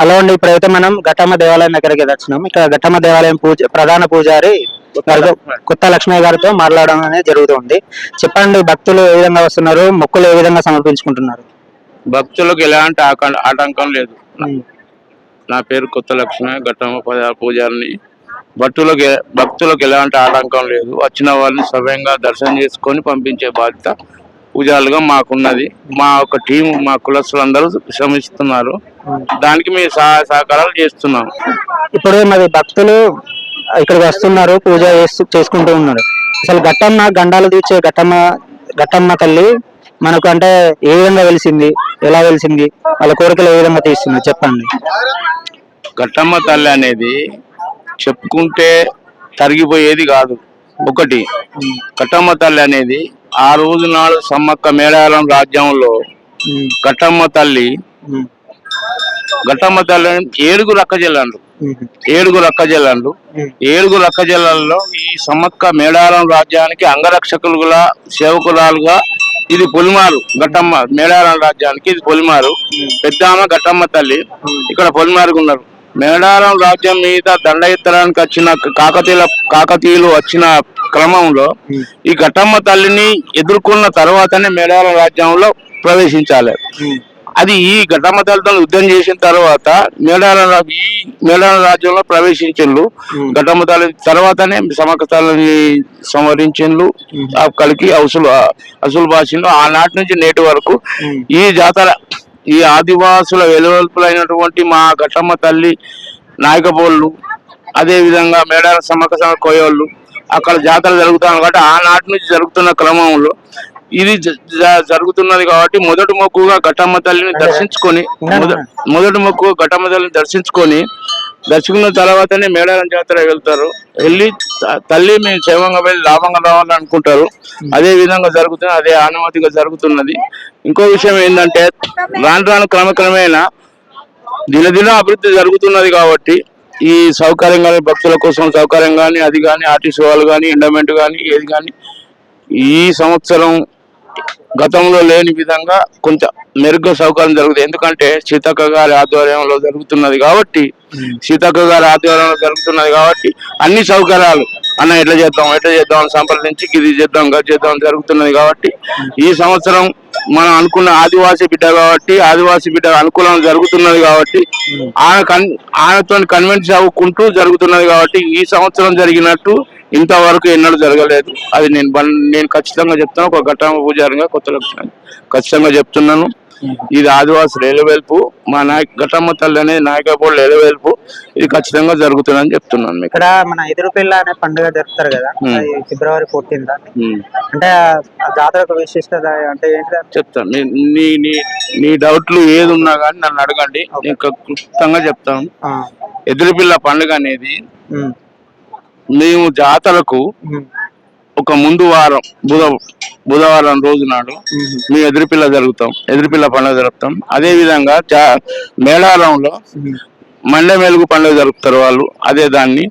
Hello అండి ఇప్పుడైతే మనం ఘట్టమ్మ దేవాలయం దగ్గరికి వచ్చినాం. ఇక్కడ ఘట్టమ్మ దేవాలయం పూజ ప్రధాన పూజారి కొత్త లక్ష్మయ్య. గారితో మాట్లాడడం అనేది జరుగుతుంది. చెప్పండి భక్తులు ఏ విధంగా వస్తున్నారు? మొక్కులు ఏ విధంగా సమర్పించుకుంటున్నారు? భక్తులకు ఎలాంటి ఆటంకం లేదు. నా పేరు కొత్త లక్ష్మి ఘట్టమ్మ పూజారిని. భక్తులకు భక్తులకు ఎలాంటి ఆటంకం లేదు. వచ్చిన వాళ్ళని సవ్యంగా దర్శనం చేసుకొని పంపించే బాధ్యత పూజారులుగా మాకున్నది. మా ఒక టీం మా కులస్తులందరూ శ్రమిస్తున్నారు. దానికి మేము సహాయ సహకారాలు చేస్తున్నాం. ఇప్పుడు మరి భక్తులు ఇక్కడికి వస్తున్నారు పూజ చేసుకుంటూ ఉన్నారు. అసలు ఘట్టమ్మ గండాలు తీర్చే ఘట్టమ్మ ఘట్టమ్మ తల్లి మనకు అంటే ఏ విధంగా వెలిసింది? ఎలా వెలిసింది? వాళ్ళ కోరికలు ఏ విధంగా తీస్తుంది చెప్పండి. ఘట్టమ్మ తల్లి అనేది చెప్పుకుంటే తరిగిపోయేది కాదు. ఒకటి ఘట్టమ్మ తల్లి అనేది ఆ రోజు నాడు సమ్మక్క మేడారం రాజ్యంలో ఉమ్, ఘట్టమ్మ తల్లి ఉమ్, ఘట్టమ్మ తల్లి ఏడుగురు అక్క జిల్లాలు ఉమ్, ఏడుగురు అక్క జిల్లాలు ఉమ్, ఏడుగురు అక్క జిల్లాల్లో ఈ సమ్మక్క మేడారం రాజ్యానికి అంగరక్షకులుగా సేవకురాలుగా ఇది పొలిమారు. ఘట్టమ్మ మేడారం రాజ్యానికి ఇది పొలిమారు. పెద్ద ఆమె ఘట్టమ్మ తల్లి. ఇక్కడ పొలిమారుకు ఉన్నారు. మేడారం రాజ్యం మీద దండెత్తడానికి వచ్చిన కాకతీయుల కాకతీయులు వచ్చిన క్రమంలో ఈ ఘట్టమ్మ తల్లిని ఎదుర్కొన్న తర్వాతనే మేడారం రాజ్యంలో ప్రవేశించాలి. అది ఈ ఘటమ తల్లితో యుద్ధం చేసిన తర్వాత మేడారం రా- ఈ మేడారం రాజ్యంలో ప్రవేశించిండ్రు. ఘటమ తల్లి తర్వాతనే సమక తల్లిని సంవరించిండ్రు ఆ కలికి అసులు అసులు బాసిండ్రు. ఆనాటి నుంచి నేటి వరకు ఈ జాతర ఈ ఆదివాసుల వెలువల్పులైనటువంటి మా ఘటమ్మ తల్లి నాయకపోళ్ళు అదే విధంగా మేడార సమక సమ కోయోళ్ళు అక్కడ జాతర జరుగుతాను కాబట్టి ఆనాటి నుంచి జరుగుతున్న క్రమంలో ఇది జరుగుతున్నది కాబట్టి మొదటి మొక్కుగా ఘటమ్మ తల్లిని దర్శించుకొని మొదటి మొక్కుగా ఘటమ్మ తల్లిని దర్శించుకొని దర్శకున్న తర్వాతనే మేడారం జాతర వెళ్తారు. వెళ్ళి తల్లి మేము క్షేమంగా వెళ్ళి లాభంగా రావాలని అనుకుంటారు అదే విధంగా జరుగుతుంది అదే అనుమతిగా జరుగుతున్నది. ఇంకో విషయం ఏంటంటే రాను రాను క్రమక్రమేణా దినదిన అభివృద్ధి జరుగుతున్నది కాబట్టి ఈ సౌకర్యం కానీ భక్తుల కోసం సౌకర్యం కానీ అది కానీ ఆర్టీసీ వాళ్ళు కానీ ఎండమెంట్ కానీ ఏది కానీ ఈ సంవత్సరం గతంలో లేని విధంగా కొంత మెరుగ్గా సౌకర్యం జరుగుతుంది. ఎందుకంటే సీతక్క గారి ఆధ్వర్యంలో జరుగుతున్నది కాబట్టి సీతక్క గారి ఆధ్వర్యంలో జరుగుతున్నది కాబట్టి అన్ని సౌకర్యాలు అన్న ఎట్లా చేద్దాం ఎట్లా చేద్దాం అని సంప్రదించి ఇది చేద్దాం గది చేద్దాం అని జరుగుతున్నది కాబట్టి ఈ సంవత్సరం మనం అనుకున్న ఆదివాసీ బిడ్డ కాబట్టి ఆదివాసీ బిడ్డ అనుకూలం జరుగుతున్నది కాబట్టి ఆయన కన్ ఆయనతో కన్విన్స్ అవ్వుకుంటూ జరుగుతున్నది కాబట్టి ఈ సంవత్సరం జరిగినట్టు ఇంతవరకు ఎన్నడూ జరగలేదు. అది నేను నేను ఖచ్చితంగా చెప్తాను ఒక ఘటన పూజారిగా కొత్త ఖచ్చితంగా చెప్తున్నాను. ఇది ఆదివాసులు ఎలవేల్పు మా నాయక ఘటమ్మ తల్లి నాయకపోళ్ళు ఎలవేల్పు ఇది ఖచ్చితంగా జరుగుతుందని చెప్తున్నాను మీకు. ఇక్కడ మన ఎదురుపిల్ల అనే పండుగ జరుపుతారు కదా ఫిబ్రవరి ఫోర్టీన్త్. ఉమ్. అంటే ఆ జాతరకు విశిష్టత అంటే ఏంటి చెప్తాను. నీ- నీ నీ డౌట్లు ఏది ఉన్నా కానీ నన్ను అడగండి. నేను క్లుప్తంగా చెప్తాను. ఎదురుపిల్ల పండుగ అనేది మేము. జాతరకు ఒక ముందు వారం బుధ బుధవారం రోజు నాడు మేము. ఎదురుపిల్ల జరుగుతాం ఎదురుపిల్ల పండుగ జరుపుతాం. అదే విధంగా మేడారంలో మండే మెలుగు పండుగ జరుపుతారు వాళ్ళు అదే దాన్ని.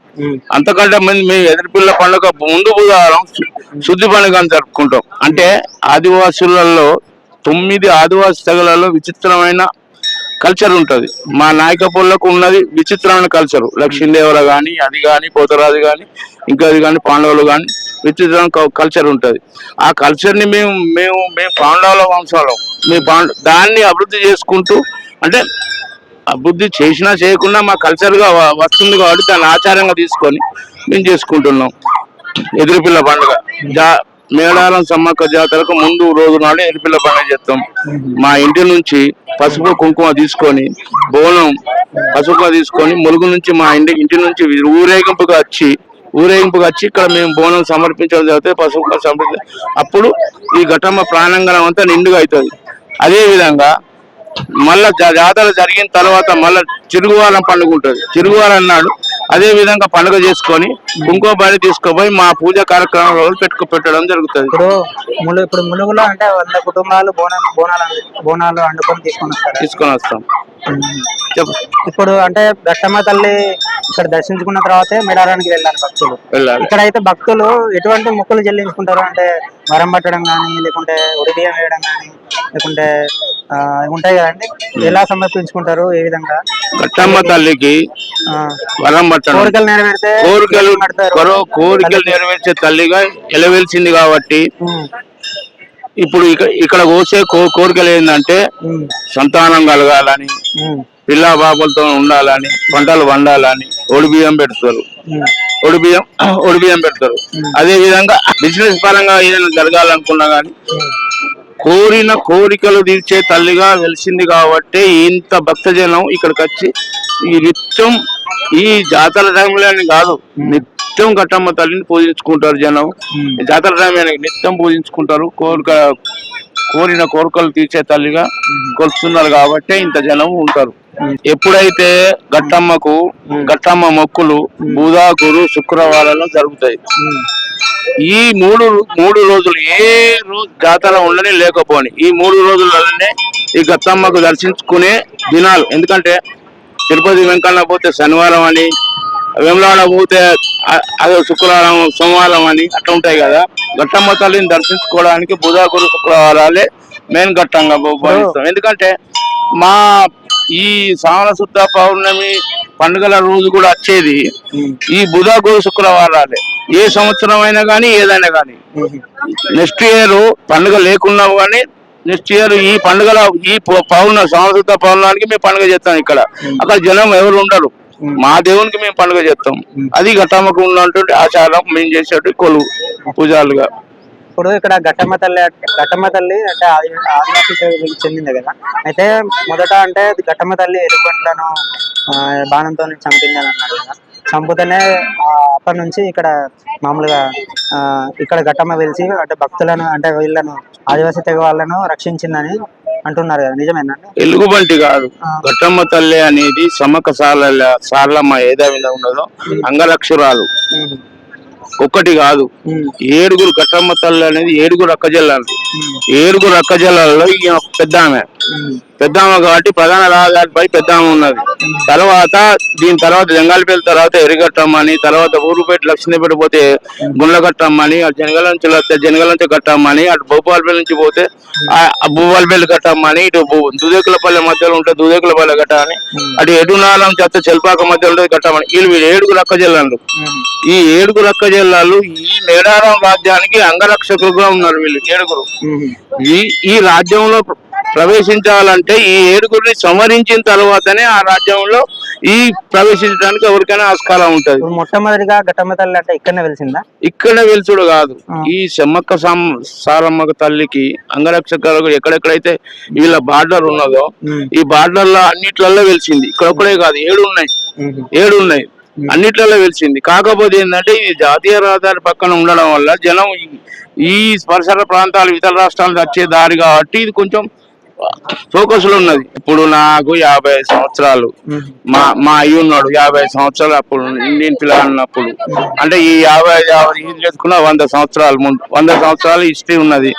అంతకంటే ముందు మేము ఎదురుపిల్ల పండుగ ముందు బుధవారం శుద్ధి పండుగ అని జరుపుకుంటాం. అంటే ఆదివాసులలో తొమ్మిది ఆదివాసి తెగలలో విచిత్రమైన కల్చర్ ఉంటుంది. మా నాయకపుల్లకు ఉన్నది విచిత్రమైన కల్చర్. లక్ష్మీదేవర కానీ అది కానీ పోతరాజు కానీ ఇంకా అది కానీ పాండవులు కానీ విచిత్రమైన కల్చర్ ఉంటుంది. ఆ కల్చర్ని మేము మేము మేము పాండవుల వంశాలు. మీ పాండ దాన్ని అభివృద్ధి చేసుకుంటూ అంటే అభివృద్ధి చేసినా చేయకుండా మా కల్చర్గా వస్తుంది కాబట్టి దాన్ని ఆచారంగా తీసుకొని మేము చేసుకుంటున్నాం. ఎదురుపిల్ల పండుగ. జా మేడారం సమ్మక్క జాతరకు ముందు రోజు నాడు ఎరిపిల్ల పండుగ చేస్తాం. మా ఇంటి నుంచి పసుపు కుంకుమ తీసుకొని బోనం పసుపు తీసుకొని ములుగు నుంచి మా ఇంటి ఇంటి నుంచి ఊరేగింపుగా వచ్చి ఊరేగింపుగా వచ్చి ఇక్కడ మేము బోనం సమర్పించడం జరిగితే పసుపు సమర్పి అప్పుడు ఈ ఘటమ్మ ప్రాణంగణం అంతా నిండుగా అవుతుంది. అదే విధంగా మళ్ళా జా- జాతర జరిగిన తర్వాత మళ్ళా చిరుగువారం పండుగ ఉంటుంది. చిరుగువారం నాడు అదే విధంగా పండుగ చేసుకొని కుంకుమ బడి తీసుకుపోయి మా పూజ కార్యక్రమంలో పెట్టుకు పెట్టడం జరుగుతుంది. ఇప్పుడు ములు ఇప్పుడు ములుగులో అంటే వంద కుటుంబాలు బోనం బోనాలు అండు- బోనాలు వండుకొని తీసుకొని తీసుకొని వస్తాం. చెప్పు. ఇప్పుడు అంటే ఘట్టమ్మ తల్లి ఇక్కడ దర్శించుకున్న తర్వాతే మేడారానికి వెళ్ళాలి భక్తులు. వెళ్ళాలి. ఇక్కడ అయితే భక్తులు ఎటువంటి మొక్కులు చెల్లించుకుంటారు? అంటే వరం పట్టడం కానీ లేకుంటే ఉడిబియ్యం వేయడం కానీ లేకుంటే ఉంటాయి కదండి. ఎలా సమర్పించుకుంటారు? ఏ విధంగా? కట్టమ్మ తల్లికి వరం పట్టడం. కోరికలు నెరవేరితే కోరికలు కోరికలు నెరవేర్చే తల్లిగా ఎలవెలిసింది కాబట్టి ఇప్పుడు ఇక్కడ ఇక్కడ కోసే కోరికలు ఏంటంటే సంతానం కలగాలని పిల్ల బాబులతో ఉండాలని పంటలు వండాలని ఒడి బియ్యం పెడతారు. ఉమ్, ఒడి బియ్యం ఒడి బియ్యం పెడతారు. అదే విధంగా బిజినెస్ పరంగా ఏదైనా జరగాలనుకున్నా గానీ ఉమ్. కోరిన కోరికలు తీర్చే తల్లిగా వెలిసింది కాబట్టి ఇంత భక్తజనం ఇక్కడికి వచ్చి ఈ నిత్యం ఈ జాతర టైంలో కాదు నిత్యం ఘట్టమ్మ తల్లిని పూజించుకుంటారు జనం. జాతర టైంలో నిత్యం పూజించుకుంటారు. కోరిక కోరిన కోరికలు తీర్చే తల్లిగా కొలుస్తున్నారు కాబట్టి ఇంత జనం ఉంటారు. ఎప్పుడైతే గట్టమ్మకు గట్టమ్మ మొక్కులు బుధ గురు శుక్రవారాలు జరుగుతాయి. ఈ మూడు మూడు రోజులు ఏ రోజు జాతర ఉండని లేకపోని ఈ మూడు రోజులలోనే ఈ గత్తమ్మకు దర్శించుకునే దినాలు. ఎందుకంటే తిరుపతి వెంకన్న పోతే శనివారం అని వేములవాడ పోతే అదే శుక్రవారం సోమవారం అని అట్లా ఉంటాయి కదా. ఘట్టమ్మ తల్లిని దర్శించుకోవడానికి బుధ గురు శుక్రవారాలే మెయిన్ ఘట్టంగా భావిస్తాం. ఎందుకంటే మా ఈ శ్రావణ శుద్ధ పౌర్ణమి పండుగల రోజు కూడా వచ్చేది ఈ బుధ గురు శుక్రవారాలే. ఏ సంవత్సరం అయినా కానీ ఏదైనా కానీ నెక్స్ట్ ఇయర్ పండుగ లేకున్నా కానీ నెక్స్ట్ ఇయర్ ఈ పండుగల ఈ పౌర్ణ సంవత్సర పౌర్ణానికి మేము పండుగ చేస్తాం ఇక్కడ. అక్కడ జనం ఎవరు ఉండరు. మా దేవునికి మేము పండుగ చేస్తాం. అది ఘటమకు ఉన్నటువంటి ఆచారం మేము చేసేటి కొలువు పూజాలుగా ఇప్పుడు ఇక్కడ ఘట్టమ్మ తల్లి ఘట్టమ్మ తల్లి అంటే ఆది ఆదివాసీ చెందింది కదా. అయితే మొదట అంటే ఘట్టమ్మ తల్లి ఎలుగుబంట్లను ఆ, బాణంతో చంపిందని అన్నారు కదా. చంపుతూనే అప్పటి నుంచి ఇక్కడ మామూలుగా ఆ, ఇక్కడ ఘట్టమ్మ వెలిసి అంటే భక్తులను అంటే వీళ్ళను ఆదివాసీ తెగ వాళ్ళను రక్షించిందని అంటున్నారు కదా నిజమేనండి ఎలుగుబంటి కాదు. ఘట్టమ్మ తల్లి అనేది సమ్మక సాల సార్లమ్మ ఏదైనా ఉన్నదో అంగలక్షరాలు ఉమ్, ఒక్కటి కాదు. ఏడుగురు ఘట్టమ్మ తల్లి అనేది ఏడుగురు అక్కజల్లాలు. ఏడుగురు అక్కజల్లాలలో ఈయన పెద్ద ఆమె. ఉమ్, పెద్ద ఆమె కాబట్టి ప్రధాన రహదారిపై పెద్ద ఆమె ఉన్నది. తర్వాత దీని తర్వాత జంగాలపల్లి తర్వాత ఎరిగట్టమ్మ అని తర్వాత ఊరుపేట లక్ష్మీపేట పోతే గుండ్లగట్టమ్మ అని అటు జనగల నుంచి వస్తే జనగల నుంచి కట్టమ్మ అని అటు భూపాలపల్లి నుంచి పోతే ఆ భూపాలపల్లి కట్టమ్మ అని ఇటు దుదేకులపల్లి మధ్యలో ఉంటే దుదేకులపల్లి కట్ట అని అటు ఎడునాలం చెత్త చెల్పాక మధ్యలో ఉంటుంది కట్టమని వీళ్ళు వీళ్ళు ఏడుగురు అక్క జిల్లాలు ఈ ఏడుగురు అక్క జిల్లాలు ఈ మేడారం రాజ్యానికి అంగరక్షకులుగా ఉన్నారు వీళ్ళు ఏడుగురు. ఈ ఈ రాజ్యంలో ప్రవేశించాలంటే ఈ ఏడుగురిని సంవరించిన తర్వాతనే ఆ రాజ్యంలో ఈ ప్రవేశించడానికి ఎవరికైనా ఆస్కారం ఉంటది. మొట్టమొదటిగా ఘట్టమ్మ తల్లి అంటే ఇక్కడనే వెలిసిందా? ఇక్కడ వెలుచుడు కాదు. ఈ సెమ్మక్క సామ్ సారమ్మక తల్లికి అంగరక్షకులకు ఎక్కడెక్కడైతే వీళ్ళ బార్డర్ ఉన్నదో ఈ బార్డర్లో అన్నిట్లలో వెలిసింది. ఇక్కడ ఒకటే కాదు ఏడు ఉన్నాయి. ఏడు ఉన్నాయి. అన్నిట్లలో వెలిసింది. కాకపోతే ఏంటంటే ఇది జాతీయ రహదారి పక్కన ఉండడం వల్ల జనం ఈ- ఈ పరిసర ప్రాంతాలు ఇతర రాష్ట్రాలకు వచ్చే దారి కాబట్టి ఇది కొంచెం ఫోకస్లో ఉన్నది. ఇప్పుడు నాకు యాభై సంవత్సరాలు. మా మా అయ్య ఉన్నాడు యాభై సంవత్సరాలు అప్పుడు నేను పిల్లన్నప్పుడు అంటే ఈ యాభై యాభై ఇది చేసుకున్న వంద సంవత్సరాలు ముందు వంద సంవత్సరాలు హిస్టరీ ఉన్నది.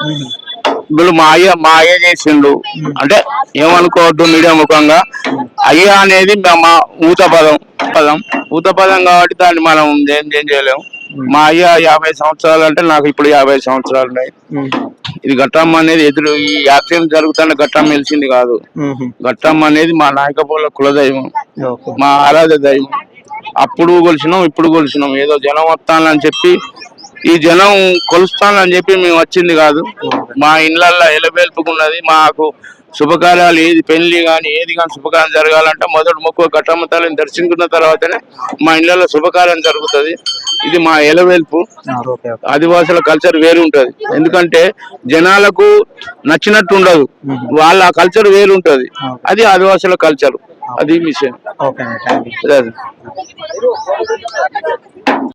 ఇప్పుడు మా అయ్య మా అయ్య చేసిండు. అంటే ఏమనుకోవద్దు మీడియా ముఖంగా. అయ్య అనేది మా- ఊత పదం పదం. ఊత పదం కాబట్టి దాన్ని మనం ఏం ఏం చేయలేము. మా అయ్య యాభై సంవత్సరాలు అంటే నాకు ఇప్పుడు యాభై సంవత్సరాలు ఉన్నాయి. ఇది ఘట్టమ్మ అనేది ఎదురు ఈ యాక్సిడెంట్ జరుగుతున్న ఘట్టమ్మ తెలిసింది కాదు. ఘట్టమ్మ అనేది మా నాయకపోల కులదైవం మా ఆరాధ్య దైవం. అప్పుడు కొలిసినాం ఇప్పుడు కొలిసినాం ఏదో జనం వస్తానని చెప్పి ఈ జనం కొలుస్తానని చెప్పి మేము వచ్చింది కాదు. మా ఇళ్ళల్లో ఎలబెల్పుకున్నది మాకు శుభకార్యాలు ఏది పెళ్ళి కానీ ఏది కానీ శుభకార్యం జరగాలంటే మొదటి మొక్కు తల్లిని దర్శించుకున్న తర్వాతనే మా ఇళ్ళల్లో శుభకార్యం జరుగుతుంది. ఇది మా ఎలవెల్పు. ఆదివాసుల కల్చర్ వేరు ఉంటది ఎందుకంటే జనాలకు నచ్చినట్టు ఉండదు. వాళ్ళ కల్చర్ వేరు ఉంటది అది ఆదివాసుల కల్చర్. అది మిషన్ ఓకే థ్యాంక్ యూ అదే